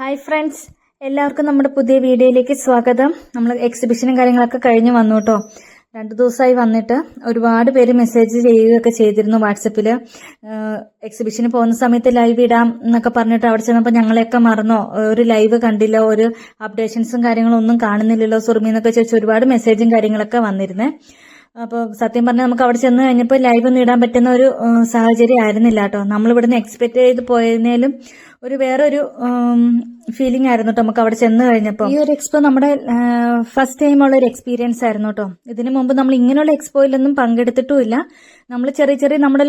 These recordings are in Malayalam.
ഹായ് ഫ്രണ്ട്സ് എല്ലാവർക്കും നമ്മുടെ പുതിയ വീഡിയോയിലേക്ക് സ്വാഗതം. നമ്മൾ എക്സിബിഷനും കാര്യങ്ങളൊക്കെ കഴിഞ്ഞ് വന്നു കേട്ടോ. രണ്ട് ദിവസമായി വന്നിട്ട് ഒരുപാട് പേര് മെസ്സേജ് ചെയ്യുകയൊക്കെ ചെയ്തിരുന്നു വാട്സപ്പിൽ എക്സിബിഷന് പോകുന്ന സമയത്ത് ലൈവ് ഇടാം എന്നൊക്കെ പറഞ്ഞിട്ട് അവിടെ ചെന്നപ്പോൾ ഞങ്ങളെയൊക്കെ മറന്നോ. ഒരു ലൈവ് കണ്ടില്ല ഒരു അപ്ഡേഷൻസും കാര്യങ്ങളും ഒന്നും കാണുന്നില്ലല്ലോ സുറുമി എന്നൊക്കെ ചോദിച്ച് ഒരുപാട് മെസ്സേജും കാര്യങ്ങളൊക്കെ വന്നിരുന്നേ. അപ്പോൾ സത്യം പറഞ്ഞാൽ നമുക്ക് അവിടെ ചെന്ന് കഴിഞ്ഞപ്പോൾ ലൈവ് ഒന്നും ഇടാൻ പറ്റുന്ന ഒരു സാഹചര്യം ആയിരുന്നില്ല കേട്ടോ. നമ്മൾ ഇവിടുന്ന് എക്സ്പെക്ട് ചെയ്ത് പോയതിനേലും ഒരു വേറൊരു ഫീലിംഗ് ആയിരുന്നു കേട്ടോ നമുക്ക് അവിടെ ചെന്ന് കഴിഞ്ഞപ്പോൾ ഈ ഒരു എക്സ്പോ നമ്മുടെ ഫസ്റ്റ് ടൈം ഉള്ള ഒരു എക്സ്പീരിയൻസ് ആയിരുന്നു കേട്ടോ ഇതിനു മുമ്പ് നമ്മൾ ഇങ്ങനെയുള്ള എക്സ്പോയിലൊന്നും പങ്കെടുത്തിട്ടുമില്ല. നമ്മൾ ചെറിയ ചെറിയ നമ്മുടെ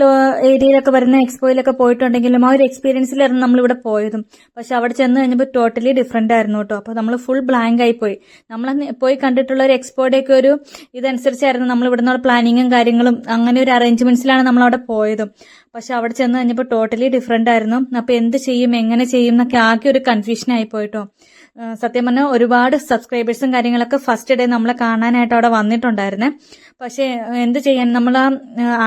ഏരിയയിലൊക്കെ വരുന്ന എക്സ്പോയിലൊക്കെ പോയിട്ടുണ്ടെങ്കിലും ആ ഒരു എക്സ്പീരിയൻസിലായിരുന്നു നമ്മളിവിടെ പോയതും. പക്ഷെ അവിടെ ചെന്ന് കഴിഞ്ഞപ്പോൾ ടോട്ടലി ഡിഫറെന്റ് ആയിരുന്നു കേട്ടോ അപ്പോൾ നമ്മൾ ഫുൾ ബ്ലാങ്ക് ആയി പോയി നമ്മൾ പോയി കണ്ടിട്ടുള്ള ഒരു എക്സ്പോയുടെയൊക്കെ ഒരു ഇതനുസരിച്ചായിരുന്നു നമ്മൾ ഇവിടുന്ന് പ്ലാനിങ്ങും കാര്യങ്ങളും അങ്ങനെ ഒരു അറേഞ്ച്മെന്റ്സിലാണ് നമ്മൾ അവിടെ പോയതും. പക്ഷെ അവിടെ ചെന്ന് കഴിഞ്ഞപ്പോൾ ടോട്ടലി ഡിഫറെന്റ് ആയിരുന്നു. അപ്പോൾ എന്ത് ചെയ്യും എങ്ങനെ ചെയ്യും എന്നൊക്കെ ആകെ ഒരു കൺഫ്യൂഷൻ ആയി പോയിട്ടോ. സത്യം പറഞ്ഞാൽ ഒരുപാട് സബ്സ്ക്രൈബേഴ്സും കാര്യങ്ങളൊക്കെ ഫസ്റ്റ് ഡേ നമ്മളെ കാണാനായിട്ട് അവിടെ വന്നിട്ടുണ്ടായിരുന്നെ. പക്ഷേ എന്ത് ചെയ്യാൻ നമ്മൾ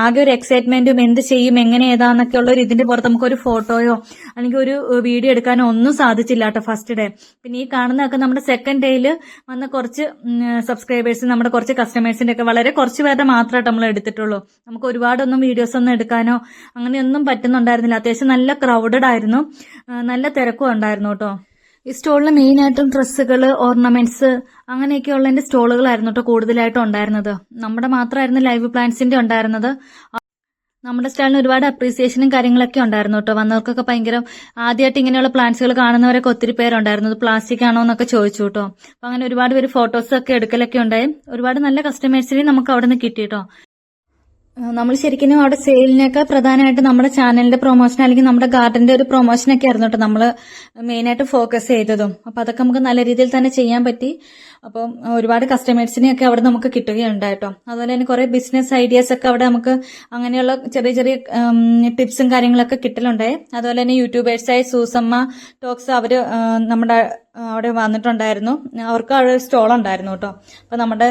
ആകെ ഒരു എക്സൈറ്റ്മെന്റും എന്ത് ചെയ്യും എങ്ങനെ ഏതാന്നൊക്കെ ഉള്ള ഒരു ഇതിന്റെ പുറത്ത് നമുക്കൊരു ഫോട്ടോയോ അല്ലെങ്കിൽ ഒരു വീഡിയോ എടുക്കാനോ ഒന്നും സാധിച്ചില്ല കേട്ടോ ഫസ്റ്റ് ഡേ പിന്നെ ഈ കാണുന്നതൊക്കെ നമ്മുടെ സെക്കൻഡ് ഡേയിൽ വന്ന കുറച്ച് സബ്സ്ക്രൈബേഴ്സ് നമ്മുടെ കുറച്ച് കസ്റ്റമേഴ്സിന്റെ ഒക്കെ വളരെ കുറച്ച് പേരുടെ മാത്രമായിട്ട് നമ്മൾ എടുത്തിട്ടുള്ളൂ. നമുക്ക് ഒരുപാടൊന്നും വീഡിയോസ് ഒന്നും എടുക്കാനോ അങ്ങനെയൊന്നും പറ്റുന്നുണ്ടായിരുന്നില്ല. അത്യാവശ്യം നല്ല ക്രൗഡഡ് ആയിരുന്നു. നല്ല തിരക്കും ഉണ്ടായിരുന്നു കേട്ടോ. ഈ സ്റ്റോളിൽ മെയിൻ ആയിട്ടും ഡ്രസ്സുകൾ ഓർണമെന്റ്സ് അങ്ങനെയൊക്കെ ഉള്ളതിന്റെ സ്റ്റോളുകളായിരുന്നു കേട്ടോ കൂടുതലായിട്ടും ഉണ്ടായിരുന്നത്. നമ്മുടെ മാത്രമായിരുന്നു ലൈവ് പ്ലാന്റ്സിന്റെ ഉണ്ടായിരുന്നത്. നമ്മുടെ സ്റ്റാളിന് ഒരുപാട് അപ്രീസിയേഷനും കാര്യങ്ങളൊക്കെ ഉണ്ടായിരുന്നു കേട്ടോ വന്നവർക്കൊക്കെ ഭയങ്കര ആദ്യമായിട്ട് ഇങ്ങനെയുള്ള പ്ലാന്റ്സുകൾ കാണുന്നവരൊക്കെ ഒത്തിരി പേരുണ്ടായിരുന്നു. പ്ലാസ്റ്റിക് ആണോ എന്നൊക്കെ ചോദിച്ചു കേട്ടോ അപ്പൊ അങ്ങനെ ഒരുപാട് പേര് ഫോട്ടോസ് ഒക്കെ എടുക്കലൊക്കെ ഉണ്ടായി. ഒരുപാട് നല്ല കസ്റ്റമേഴ്സിനെ നമുക്ക് അവിടെ നിന്ന് കിട്ടി കേട്ടോ നമ്മൾ ശരിക്കും അവിടെ സെയിലിനൊക്കെ പ്രധാനമായിട്ട് നമ്മുടെ ചാനലിന്റെ പ്രൊമോഷൻ അല്ലെങ്കിൽ നമ്മുടെ ഗാർഡന്റെ ഒരു പ്രൊമോഷൻ ഒക്കെ ആയിരുന്നു കേട്ടോ നമ്മൾ മെയിനായിട്ട് ഫോക്കസ് ചെയ്തതും. അപ്പൊ അതൊക്കെ നമുക്ക് നല്ല രീതിയിൽ തന്നെ ചെയ്യാൻ പറ്റി. അപ്പം ഒരുപാട് കസ്റ്റമേഴ്സിനെ ഒക്കെ അവിടെ നമുക്ക് കിട്ടുകയുണ്ടായിട്ടോ അതുപോലെ തന്നെ കുറെ ബിസിനസ് ഐഡിയാസ് ഒക്കെ അവിടെ നമുക്ക് അങ്ങനെയുള്ള ചെറിയ ചെറിയ ടിപ്സും കാര്യങ്ങളൊക്കെ കിട്ടലുണ്ടായി. അതുപോലെ തന്നെ യൂട്യൂബേഴ്സായ സൂസമ്മ ടോക്സ് അവർ നമ്മുടെ അവിടെ വന്നിട്ടുണ്ടായിരുന്നു. അവർക്ക് അവിടെ സ്റ്റോൾ ഉണ്ടായിരുന്നു കേട്ടോ അപ്പൊ നമ്മുടെ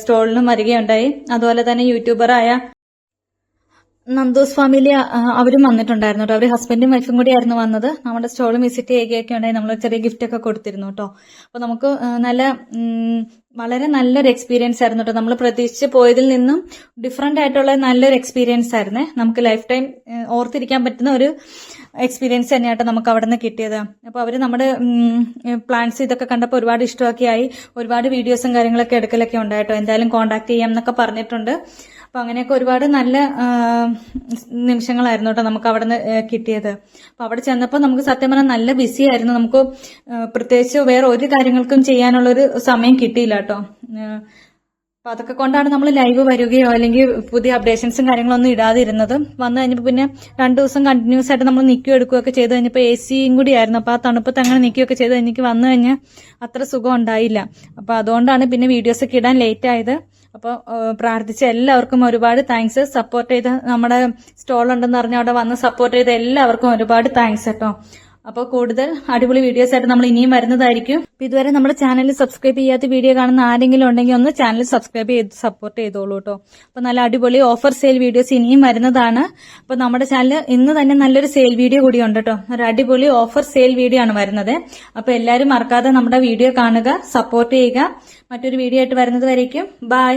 സ്റ്റോളിനും വരികയുണ്ടായി. അതുപോലെ തന്നെ യൂട്യൂബറായ നന്ദോസ് ഫാമിലി അവരും വന്നിട്ടുണ്ടായിരുന്നു കേട്ടോ. അവർ ഹസ്ബൻഡും വൈഫും കൂടി ആയിരുന്നു വന്നത്. നമ്മുടെ സ്റ്റോൾ വിസിറ്റ് ചെയ്യുകയൊക്കെ ഉണ്ടായി. നമ്മൾ ചെറിയ ഗിഫ്റ്റ് ഒക്കെ കൊടുത്തിരുന്നു കേട്ടോ. അപ്പൊ നമുക്ക് നല്ല വളരെ നല്ലൊരു എക്സ്പീരിയൻസ് ആയിരുന്നു കേട്ടോ. നമ്മൾ പ്രതീക്ഷിച്ച് പോയതിൽ നിന്നും ഡിഫറെന്റ് ആയിട്ടുള്ള നല്ലൊരു എക്സ്പീരിയൻസ് ആയിരുന്നേ. നമുക്ക് ലൈഫ് ടൈം ഓർത്തിരിക്കാൻ പറ്റുന്ന ഒരു എക്സ്പീരിയൻസ് തന്നെയാട്ടോ നമുക്ക് അവിടെ നിന്ന് കിട്ടിയത്. അപ്പോൾ അവർ നമ്മുടെ പ്ലാൻസ് ഇതൊക്കെ കണ്ടപ്പോൾ ഒരുപാട് ഇഷ്ടമൊക്കെയായി ഒരുപാട് വീഡിയോസും കാര്യങ്ങളൊക്കെ എടുക്കലൊക്കെ ഉണ്ടായിട്ടോ എന്തായാലും കോൺടാക്ട് ചെയ്യാം എന്നൊക്കെ പറഞ്ഞിട്ടുണ്ട്. അപ്പൊ അങ്ങനെയൊക്കെ ഒരുപാട് നല്ല നിമിഷങ്ങളായിരുന്നു കേട്ടോ നമുക്ക് അവിടെ നിന്ന് കിട്ടിയത്. അപ്പൊ അവിടെ ചെന്നപ്പോൾ നമുക്ക് സത്യം പറഞ്ഞാൽ നല്ല ബിസി ആയിരുന്നു. നമുക്ക് പ്രത്യേകിച്ച് വേറെ ഒരു കാര്യങ്ങൾക്കും ചെയ്യാനുള്ള ഒരു സമയം കിട്ടിയില്ല കേട്ടോ. അപ്പൊ അതൊക്കെ കൊണ്ടാണ് നമ്മൾ ലൈവ് വരികയോ അല്ലെങ്കിൽ പുതിയ അപ്ഡേഷൻസും കാര്യങ്ങളൊന്നും ഇടാതിരുന്നത് വന്നു കഴിഞ്ഞപ്പോൾ പിന്നെ രണ്ടു ദിവസം കണ്ടിന്യൂസ് ആയിട്ട് നമ്മൾ നിൽക്കുകയോ എടുക്കുകയൊക്കെ ചെയ്ത് കഴിഞ്ഞപ്പോൾ എ സിയും കൂടി ആയിരുന്നു. അപ്പോൾ ആ തണുപ്പത്ത് അങ്ങനെ നിൽക്കുകയൊക്കെ ചെയ്ത് എനിക്ക് വന്നു കഴിഞ്ഞാൽ അത്ര സുഖം ഉണ്ടായില്ല. അപ്പോൾ അതുകൊണ്ടാണ് പിന്നെ വീഡിയോസ് ഒക്കെ ഇടാൻ ലേറ്റ് ആയത്. അപ്പോൾ പ്രാർത്ഥിച്ച എല്ലാവർക്കും ഒരുപാട് താങ്ക്സ് സപ്പോർട്ട് ചെയ്ത് നമ്മുടെ സ്റ്റോൾ ഉണ്ടെന്ന് പറഞ്ഞ് അവിടെ വന്ന് സപ്പോർട്ട് ചെയ്ത എല്ലാവർക്കും ഒരുപാട് താങ്ക്സ് കേട്ടോ. അപ്പോൾ കൂടുതൽ അടിപൊളി വീഡിയോസ് ആയിട്ട് നമ്മൾ ഇനിയും വരുന്നതായിരിക്കും. ഇതുവരെ നമ്മുടെ ചാനൽ സബ്സ്ക്രൈബ് ചെയ്യാത്ത വീഡിയോ കാണുന്ന ആരെങ്കിലും ഉണ്ടെങ്കിൽ ഒന്ന് ചാനൽ സബ്സ്ക്രൈബ് ചെയ്ത് സപ്പോർട്ട് ചെയ്തോളൂ കേട്ടോ അപ്പൊ നല്ല അടിപൊളി ഓഫർ സെയിൽ വീഡിയോസ് ഇനിയും വരുന്നതാണ്. അപ്പൊ നമ്മുടെ ചാനൽ ഇന്ന് തന്നെ നല്ലൊരു സെയിൽ വീഡിയോ കൂടി ഉണ്ട് കേട്ടോ ഒരു അടിപൊളി ഓഫർ സെയിൽ വീഡിയോ ആണ് വരുന്നത്. അപ്പൊ എല്ലാവരും മറക്കാതെ നമ്മുടെ വീഡിയോ കാണുക സപ്പോർട്ട് ചെയ്യുക. മറ്റൊരു വീഡിയോ ആയിട്ട് വരുന്നത് ബൈ